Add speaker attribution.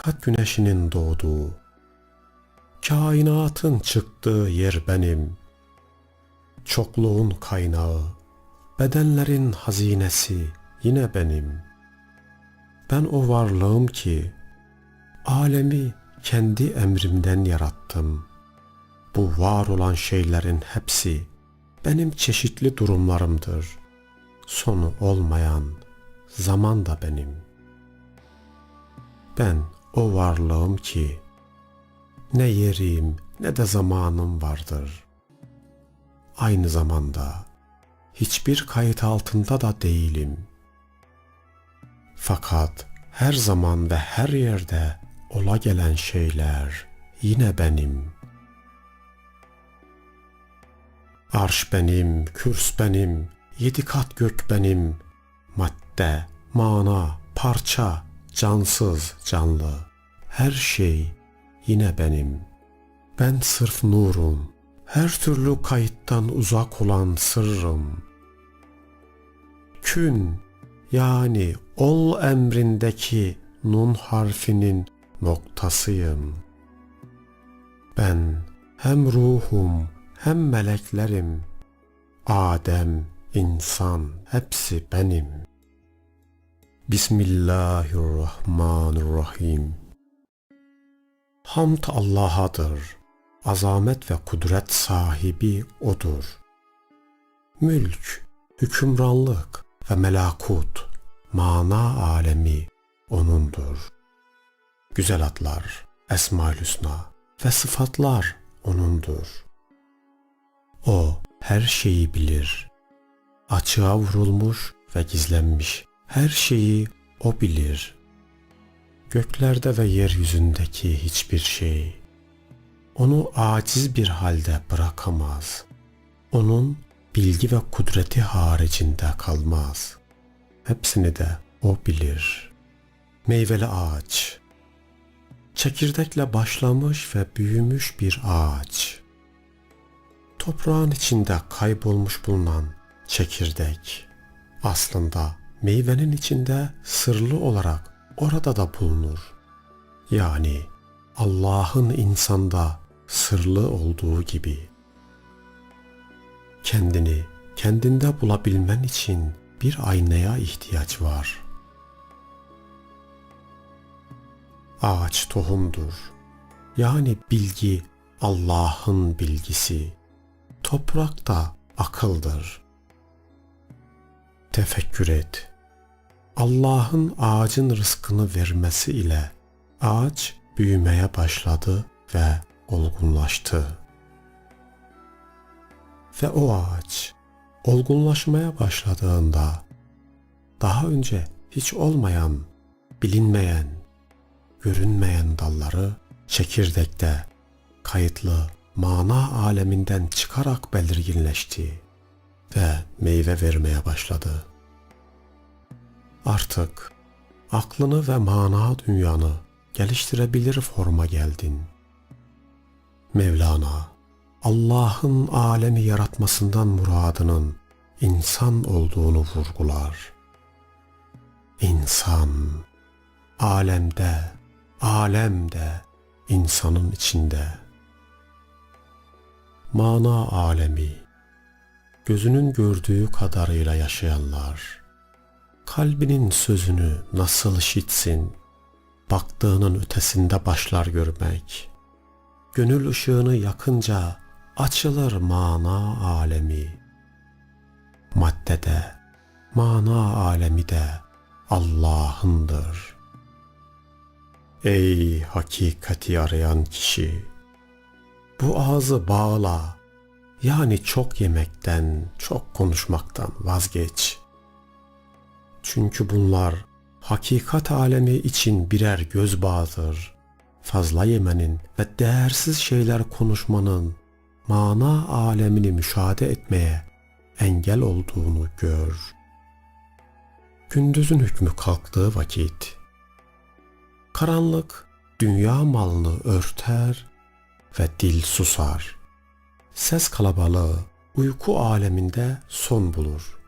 Speaker 1: hakikat güneşinin doğduğu, kainatın çıktığı yer benim, çokluğun kaynağı, bedenlerin hazinesi yine benim. Ben o varlığım ki, alemi kendi emrimden yarattım. Bu var olan şeylerin hepsi benim çeşitli durumlarımdır. Sonu olmayan zaman da benim. Ben o varlığım ki ne yerim ne de zamanım vardır. Aynı zamanda hiçbir kayıt altında da değilim. Fakat her zaman ve her yerde ola gelen şeyler yine benim. Arş benim, kürs benim, yedi kat gök benim, madde, mana, parça, cansız, canlı, her şey yine benim. Ben sırf nurum, her türlü kayıttan uzak olan sırrım. Kün yani ol emrindeki nun harfinin noktasıyım. Ben hem ruhum hem meleklerim. Adem, insan hepsi benim. Bismillahirrahmanirrahim. Hamd Allah'adır. Azamet ve kudret sahibi O'dur. Mülk, hükümranlık ve melakut, mana alemi O'nundur. Güzel adlar, Esma-ül Hüsna ve sıfatlar O'nundur. O her şeyi bilir. Açığa vurulmuş ve gizlenmiş her şeyi O bilir. Göklerde ve yeryüzündeki hiçbir şey onu aciz bir halde bırakamaz. Onun bilgi ve kudreti haricinde kalmaz. Hepsini de O bilir. Meyveli ağaç Çekirdekle başlamış ve büyümüş bir ağaç toprağın içinde kaybolmuş bulunan çekirdek aslında meyvenin içinde sırlı olarak orada da bulunur. Yani Allah'ın insanda sırlı olduğu gibi. Kendini kendinde bulabilmen için bir aynaya ihtiyaç var. Ağaç tohumdur. Yani bilgi Allah'ın bilgisi toprak da akıldır. Tefekkür et. Allah'ın ağacın rızkını vermesi ile ağaç büyümeye başladı ve olgunlaştı. Ve o ağaç olgunlaşmaya başladığında daha önce hiç olmayan, bilinmeyen, görünmeyen dalları çekirdekte kayıtlı mana aleminden çıkarak belirginleşti ve meyve vermeye başladı. Artık aklını ve mana dünyanı geliştirebilir forma geldin. Mevlana, Allah'ın alemi yaratmasından muradının insan olduğunu vurgular. İnsan, alemde, alemde, insanın içinde.'' mana alemi, gözünün gördüğü kadarıyla yaşayanlar, kalbinin sözünü nasıl işitsin, baktığının ötesinde başlar görmek, gönül ışığını yakınca açılır mana alemi. Maddede, mana alemi de Allah'ındır. Ey hakikati arayan kişi! Bu ağzı bağla. Yani çok yemekten, çok konuşmaktan vazgeç. Çünkü bunlar hakikat alemi için birer göz bağıdır. Fazla yemenin ve değersiz şeyler konuşmanın mana alemini müşahede etmeye engel olduğunu gör. Gündüzün hükmü kalktığı vakit karanlık dünya malını örter ve dil susar. Ses kalabalığı uyku aleminde son bulur.